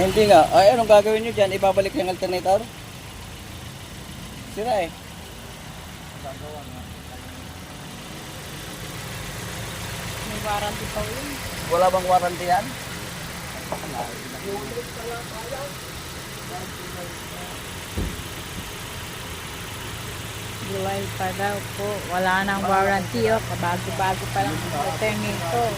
Eh, hindi nga. Ay, anong gagawin nyo dyan? Ibabalik yung alternator? Sira eh. May warranty pa yun. Wala bang warranty yan? July pa daw po. Wala nang warranty oh. Kabago-bago pa lang ang alternator.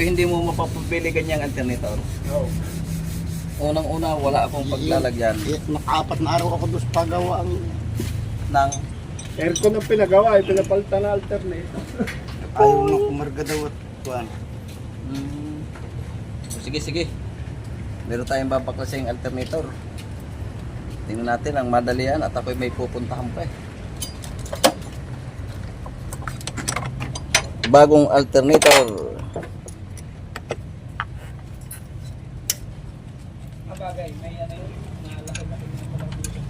Ako hindi mo mapapabili ganyang alternator. Unang-una, wala akong paglalagyan Nakaapat na araw ako doon sa pagawa ang ng Aircon ang pinagawa, ay pinapalitan na alternator. ayaw na kumarga daw at kuhan. Mm. Sige, sige. Meron tayong babaklasing alternator. Tingnan natin ang madalian at ako'y may pupuntahan pa eh. Bagong alternator. Abagay, may ano yun, nalaki-laki na pala dito.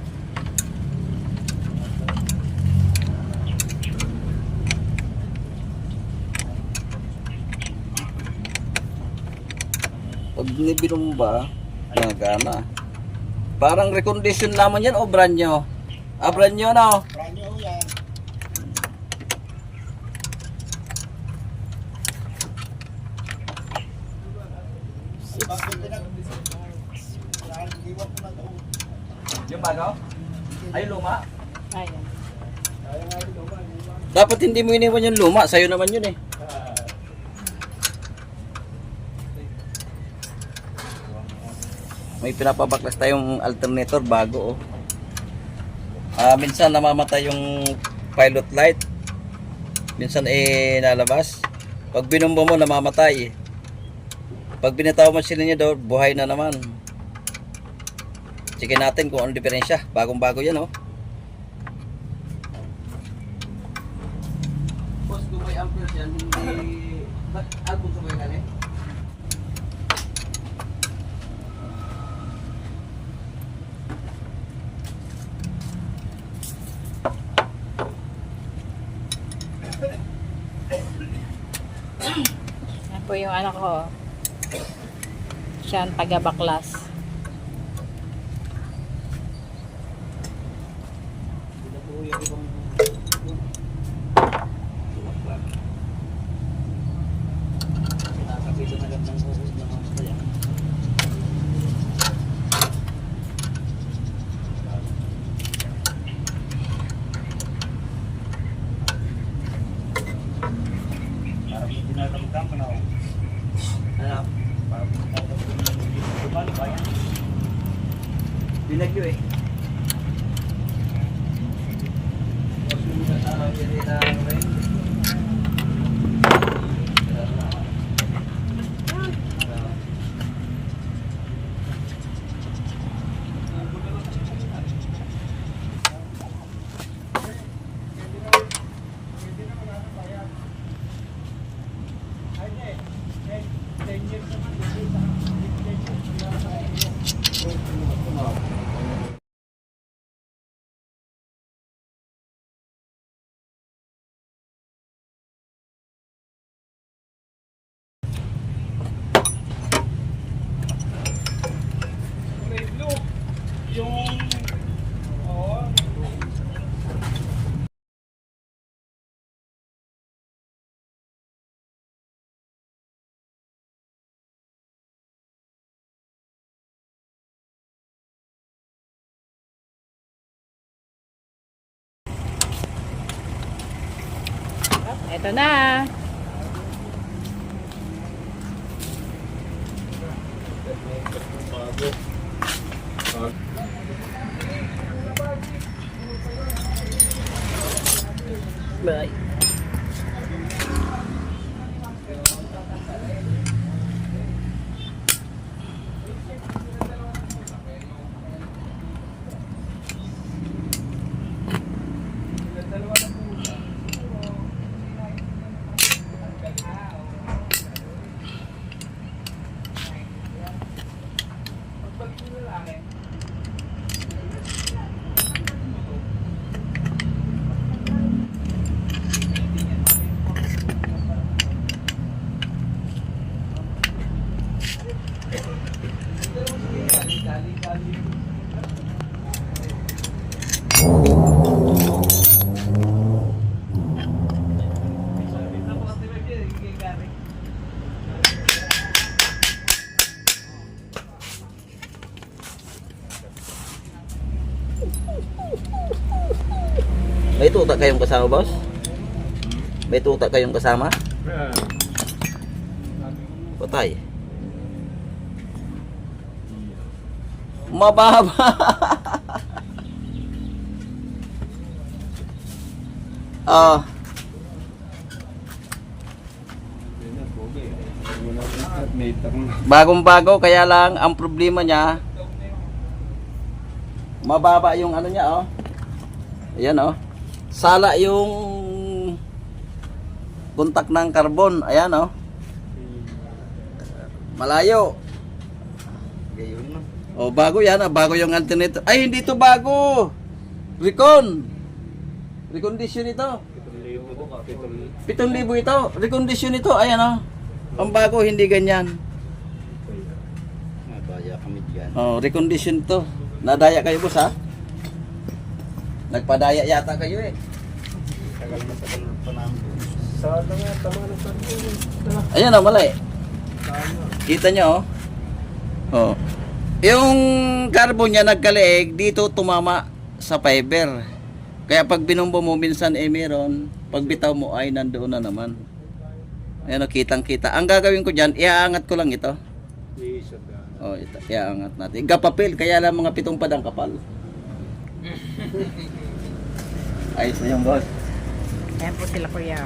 Pag binumba, nagana. Parang recondition naman yan o brand nyo? Ah, brand nyo na yan. Iwan ko na daw. Yung bago? Ay, luma? Ayan. Dapat hindi mo iniwan yung luma. Sa'yo naman yun eh. May pinapabaklas tayong alternator bago oh. Ah, minsan namamatay yung pilot light. Minsan eh nalabas. Pag binombo mo namamatay. Pag binitaw mo sila niya daw, buhay na naman. Sige natin kung ano diferensya. Bagong bago yan oh. Boss, kung may amperes yan, hindi... Ba't album sa kayo yung anak ko. Siya ang taga-baklas. Ito na. Bye. May tuta kayong kasama, boss? May tuta kayong kasama? Hmm. Patay. Mababa. Ah, bagong-bago kaya lang ang problema niya mababa yung ano niya oh. Ayan oh. Sala yung kontak ng carbon. Ayan oh. Malayo. Na. Oh, bago yan ah. Bago yung alternator. Ay, hindi to bago. Recon. Recondition ito. 7,000 ito. Recondition ito. Ayan oh. Ang bago, hindi ganyan. Nabaya kami dyan. Oh, recondition to. Nadaya kayo boss ha? Nagpadaya yata kayo eh. Tagal na tagal pa namin. Sa nga, tama na sa Ayan oh, mali. Kita nyo oh. Oh. Yung carbon niya nagkaleeg, dito tumama sa fiber. Kaya pag binombo mo, minsan eh meron. Pag bitaw mo ay nandoon na naman. Ayan kitang kita. Ang gagawin ko dyan, iaangat ko lang ito. Oh, ito, iaangat natin. Gapapil, kaya lang mga pitong padang kapal. Ayos na yung boss. Ayan po sila kuya.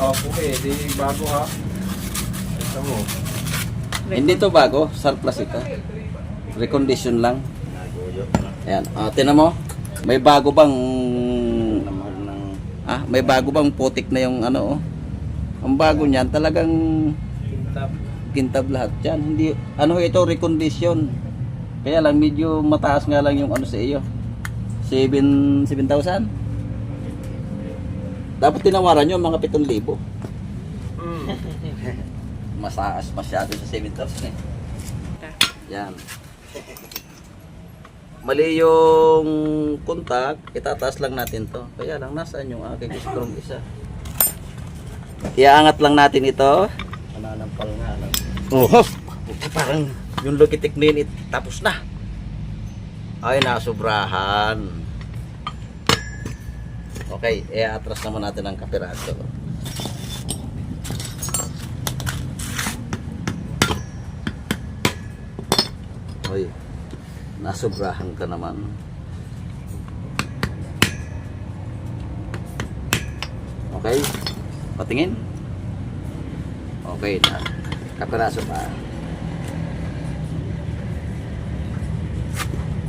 Opo eh, di bago ha. Ito mo. Hindi to bago, surplus ito. Recondition lang. Ayan, ah, tinan mo. May bago bang ah, may bago bang putik na yung ano oh. Ang bago niyan talagang Kintab. kintab lahat yan. Hindi ano ito recondition. Kaya lang medyo mataas nga lang yung ano sa iyo. 7 7,000. Dapat tinawaran nyo mga 7,000. Mm. Masaas masyado sa 7,000 eh. Yan. Mali yung contact, itataas lang natin to. Kaya lang, nasaan yung aking strong isa? Iaangat lang natin ito. pananampal nga. No? Oh, parang yung Logitech na yun, it- tapos na. Ay, nasubrahan. Okay, i-atras naman natin ang kapiraso. Hoy, nasubrahan ka naman. Okay, patingin. Okay na. Kapiraso pa.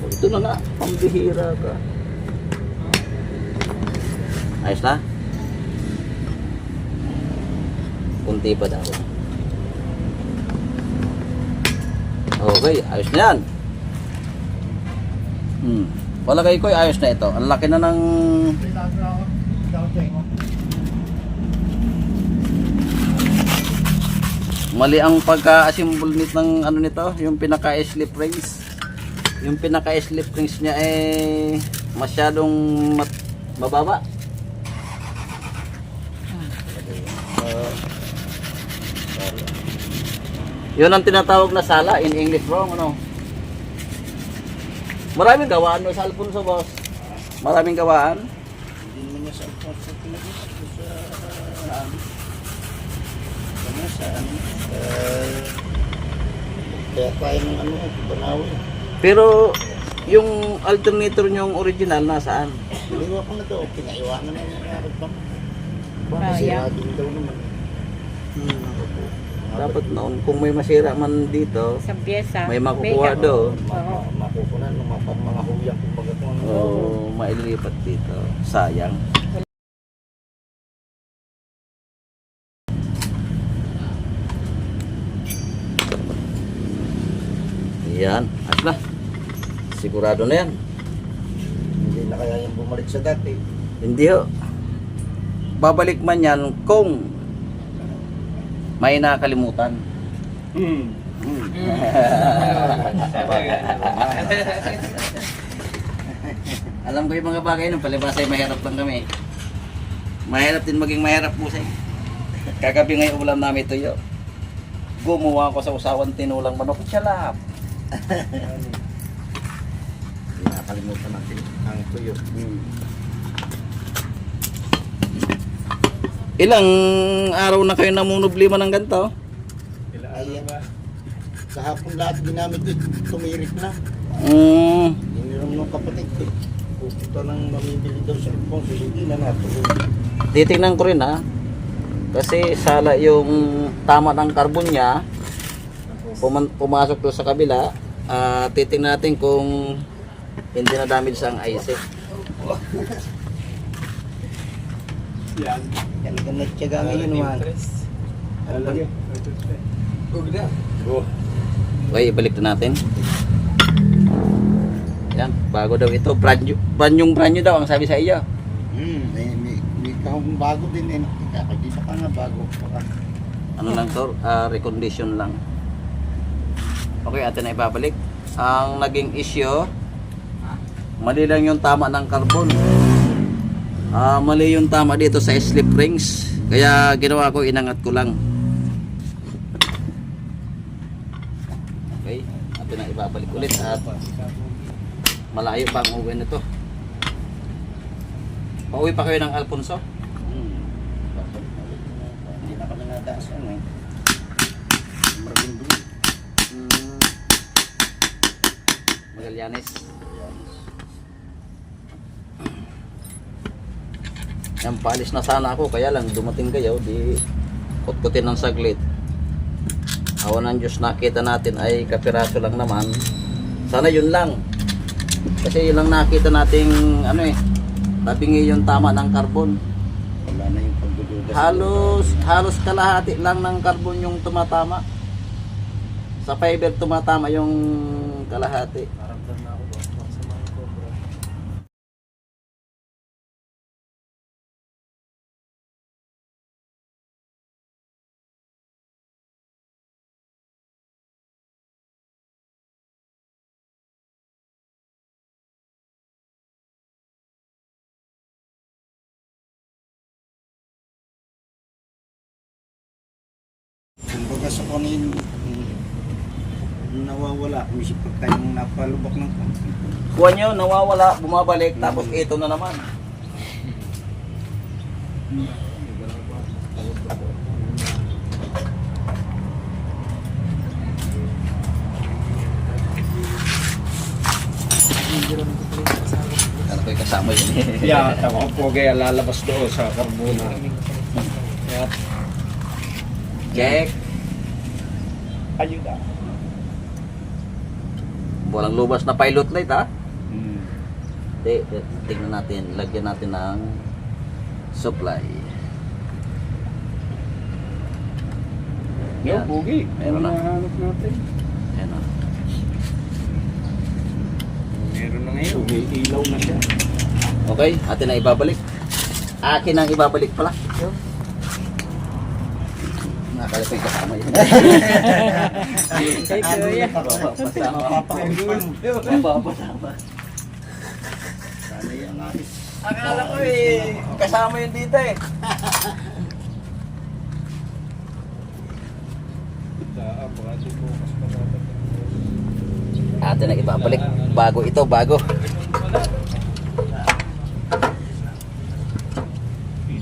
Ito na nga, pambihira ka. Ayos na? Kunti pa daw. Okay, ayos na yan. Hmm. Palagay ko ayos na ito. Ang laki na ng mali ang pagka-assemble nit ng ano nito, yung pinaka-slip rings. Yung pinaka-slip rings niya eh masyadong mababa. Yun ang tinatawag na sala in English wrong ano. Maraming gawaan no sa Alfonso boss. Maraming gawaan. Hindi naman sa sa Pilipinas. Sa ano ano sa kaya ano Banawi. Pero yung alternator niyong original nasaan? Iniwa ko na to. Pinaiwanan na niya ng bang. Baka Ah, sira din daw naman. Hmm. Dapat noon kung may masira man dito, Isang pyesa. may makukuha doon. Oo. Makukunan ng mga mga huyang kumbaga kung ano. O maililipat dito. Sayang. Yan. At na. Sigurado na yan. Hindi na kaya yung bumalik sa dati. Hindi ho. Babalik man yan kung may nakalimutan. Mm. Alam ko yung mga bagay nun, palibasay mahirap lang kami. Mahirap din maging mahirap po sa Kagabi ngayon ulam namin tuyo. Gumawa ko sa usawan tinulang manok. Chalap. Hindi nakalimutan natin ang tuyo. Hmm. Ilang araw na kayo namunoblima ng ganito? Ilang araw ba? Kahapon lahat ginamit ito, tumirik na. Mm, Iniram ng kapatid ko. Pupunta nang mamibili daw sa Alfonso, hindi na natulog. titingnan ko rin ha. Kasi sala yung tama ng carbon niya. Pumasok doon sa kabila. Ah, titingnan natin kung hindi na damage ang IC. Yan. Talagang nagtyaga ngayon man. Huwag na. Oh. Okay, ibalik na natin. Yan, bago daw ito. Brand new, brand new, brand new daw ang sabi sa iyo. Hmm, may, may, may kahong bago din eh. Kakakita ka nga bago. Ano lang to, ah, recondition lang. Okay, atin na ibabalik. Ang naging issue, mali lang yung tama ng carbon. Ah, mali yung tama dito sa slip rings. Kaya ginawa ko, inangat ko lang. Okay, atin na ibabalik ulit at malayo pa ang uwi nito. Pauwi pa kayo ng Alfonso? Hmm. Hindi na kami nadaas yan eh. Magallanes. Yan, paalis na sana ako, kaya lang dumating kayo, di kutkutin ng saglit. Awa ng Diyos nakita natin ay kapiraso lang naman. Sana yun lang. Kasi yun lang nakita nating ano eh, tabingi yung tama ng carbon. Wala na yung pagdududa. Halos, halos kalahati lang ng carbon yung tumatama. Sa fiber tumatama yung kalahati. Naramdam na ako Sa kanin, hmm, nawawala. Kung isip pag tayo mong napalubak ng konti. Kuha nyo, nawawala, bumabalik, tapos ito na naman. Ano ko yung kasama yun eh. Yeah, tama po kaya lalabas doon sa karbona. Kaya Check. Ayuda. Walang lubas na pilot light ha. Hmm. Hindi, tingnan natin, lagyan natin ng supply. Yo, pugi. Meron na. Hinahanap natin. Ayan o. Meron na ngayon. May ilaw na siya. Okay, atin na ibabalik. Akin ang ibabalik pala. Nakala ko yung kasama yun. Kay Kuya. Mapapasama. Mapapakuluan. Mapapasama. Sana alis. Akala ko eh, kasama yun dito eh. Atin na ibabalik. Bago ito, bago.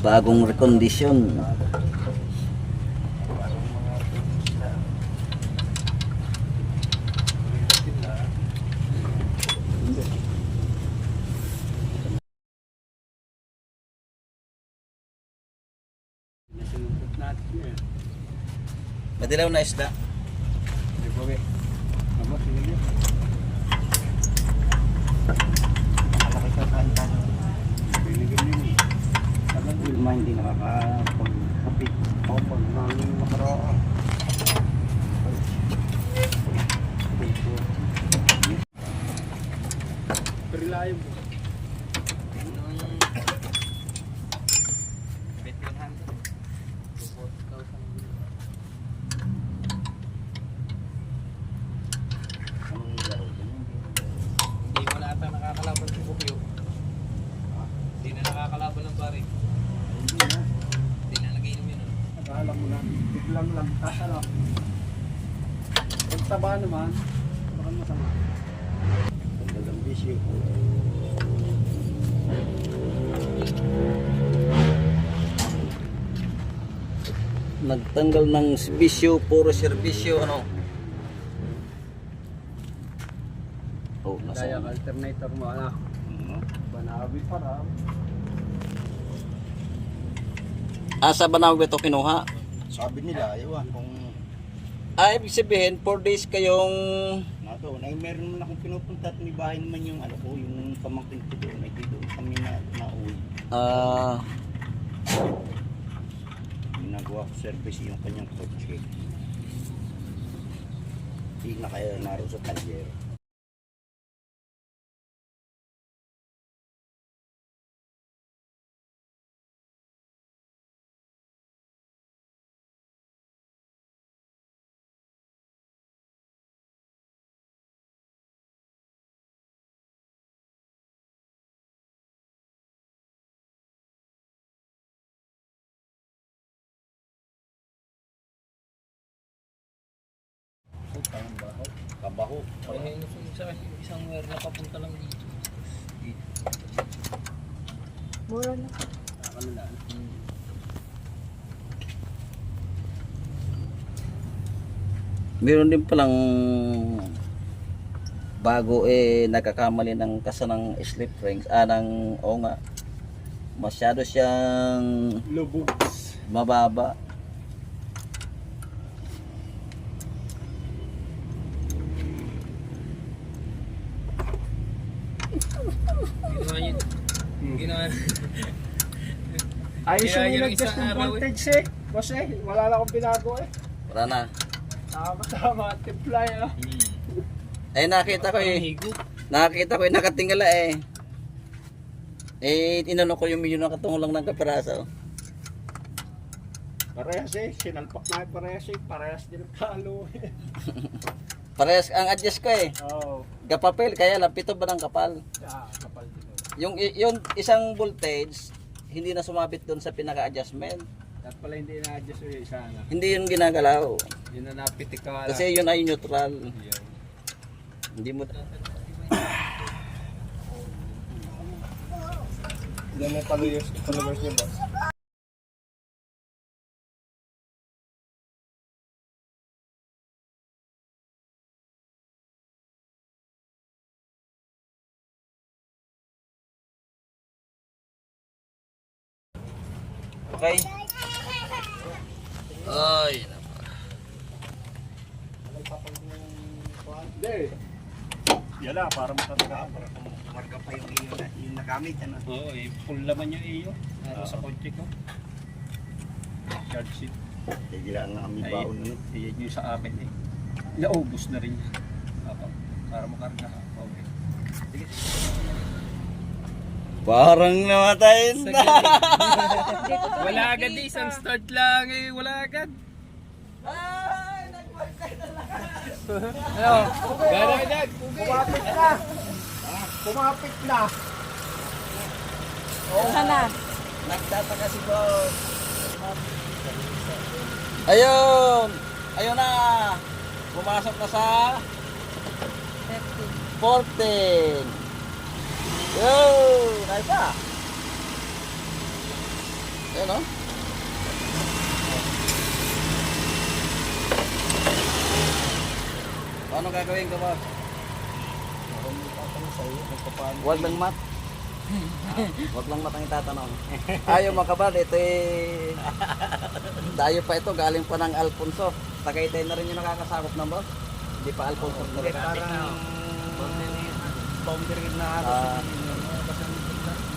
Bagong recondition. Natin yan. Madilaw na isda. Di ba, eh? Ama, sige niyo. Malaki ka kanta. Binigyan niyo. Wilma hindi nakakapagkapit. O pag nanging makaraan. Reliable. Anong laro dyan? Hindi mo na ata nakakalaban si Bukyo. Hindi na nakakalaban ng pare. Hindi na. Nag-inom yun. Akala mo na. Biglang lang. Kasalap. Pag taba naman, baka mas serbisyo. Nagtanggal ng bisyo, puro serbisyo, ano? Oh, nasa. Kaya alternator mo anak. Banabi pa raw. Asa ba na ito kinuha? Sabi nila, ewan kung Ah, ibig sabihin, 4 days kayong... nato, na meron naman akong pinupunta at may bahay naman yung ano ko, yung pamangkin ko doon, ay doon kami na nauwi. Ah, Ginagawa ko service yung kanyang kotse. Hindi na kaya naroon sa talyer. Kabaho. Kaya yung isa, isang wire na papunta lang dito. Mura na. Nakakanulaan. Meron din palang bago eh nagkakamali ng kasa ng slip rings ah ng o nga masyado siyang Lubog. mababa Ayos yung isang ng eh. voltage eh. Kasi wala na akong binago eh. wala na Tama-tama, timpla eh. ah. eh nakita ko eh nakita ko eh nakatingala eh eh inano ko yung medyo nakatungo lang ng kapiraso Parehas eh, sinalpak na yung parehas eh. Parehas din ang talo eh. parehas ang adjust ko eh Oo. kapapel kaya lang pito ba ng kapal Ah, kapal dito. yung yung isang voltage hindi na sumabit doon sa pinaka-adjustment At pala hindi na-adjust yung isa na. hindi yun ginagalaw Yun na napitik ka wala. kasi yun ay neutral Yun. hindi mo Yan mo followers, followers niyo boss. Okay ay Hindi. Yan na, para matatagaan. Marga pa yung iyo na, yung nagamit. Ano? Oo, eh, full laman yung iyo. Ano sa kotse ko. Charge sheet. Tigilaan na kami baon nun. iyan yung sa akin eh. Naubos na rin. Para makarga. Okay. Sige. Parang namatay na Wala agad eh, isang start lang eh, wala agad. Ano? Gana agad. Kumapit na! Kumapit na! Sana. nagtataka si boss ayun ayun na pumasok na sa 14 yo nice pa ayun o Ano gagawin ko ba? Huwag lang mat. Huwag lang mat ang itatanong. Ayaw makabal, ito eh... Dayo pa ito, galing pa ng Alfonso. Tagaytay na rin yung nakakasakop ng boss. Hindi pa Alfonso rin. Parang boundary na Ah,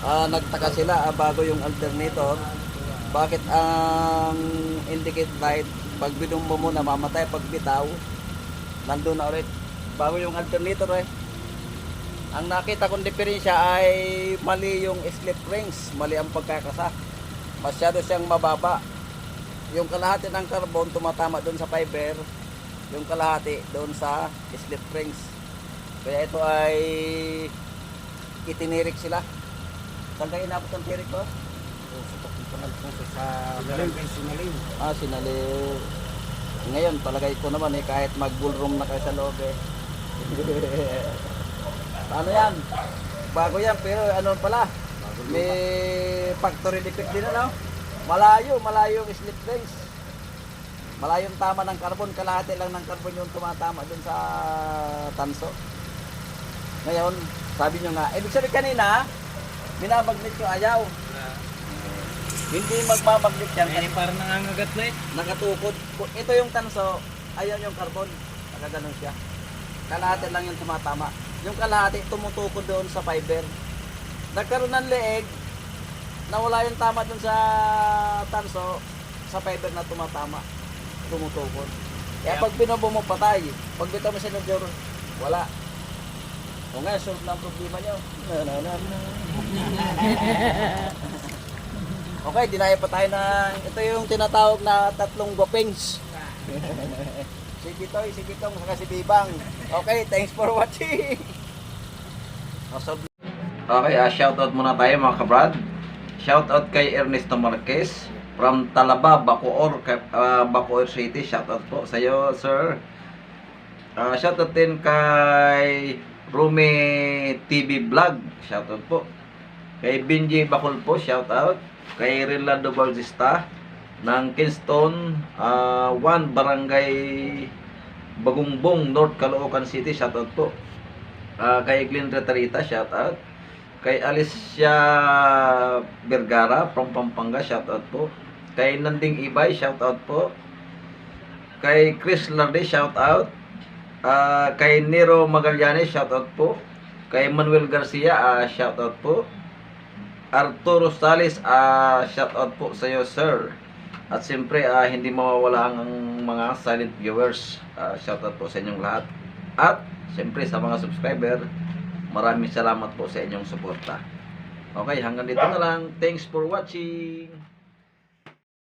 ah, nagtaka sila ah, bago yung alternator. Bakit ang indicate light pag binumbo mo namamatay pag bitaw nandun na ulit. Bago yung alternator eh. Ang nakita kong diferensya ay mali yung slip rings mali ang pagkakasa masyado siyang mababa. Yung kalahati ng carbon tumatama doon sa fiber. Yung kalahati doon sa slip rings kaya ito ay itinirik sila saan kayo inabot ang tirik ko? sa barangay Sinalim. Ah, sinali. Ngayon, palagay ko naman eh, kahit mag-bull room na kayo sa loob eh. Ano yan? Bago yan, pero ano pala? May factory defect din ano? Malayo, malayo yung slip rings. Malayo yung tama ng carbon, kalahati lang ng carbon yung tumatama dun sa tanso. Ngayon, sabi nyo nga, ibig sabihin kanina, binabaglit yung ayaw. Hindi magmamaglit yan Ngayon parang nangangagat na eh. nakatukod. Ito yung tanso, ayaw yung carbon. Nakaganon siya. Kalahati lang yung tumatama. Yung kalahati tumutukod doon sa fiber. Nagkaroon ng leeg, nawala yung tama doon sa tanso, sa fiber na tumatama. Tumutukod. Kaya pag binubo mo patay, pag bitaw mo sa nodyor, wala. O nga, solve na ang problema. Na, na, na, na. okay, dinaya pa tayo ng, ito yung tinatawag na tatlong gopings. si Kitoy, si Kitong, saka si Bibang. Okay, thanks for watching. Okay, uh, shoutout muna tayo mga kabrad. Shoutout kay Ernesto Marquez from Talaba, Bacoor, uh, Bacoor City. Shoutout po sa iyo, sir. Uh, shoutout din kay Rumi TV Vlog. Shoutout po. Kay Benji Bakul po, shoutout. Kay Rilando Bautista ng Kingston uh, 1 Barangay Bagungbong, North Caloocan City. Shoutout po. Ah, kay Glenn Retarita, shout out. Kay Alicia Vergara from Pampanga, shout out po. Kay Nanding Ibay, shout out po. Kay Chris Larde, shout Ah, kay Nero Magallanes, shout out po. Kay Manuel Garcia, ah, shout out po. Arturo Salis, ah, shout out po sa iyo, sir. At siyempre, ah, hindi mawawala ang mga silent viewers. Ah, shout out po sa inyong lahat. At siyempre sa mga subscriber, maraming salamat po sa inyong suporta. Okay, hanggang dito na lang. Thanks for watching.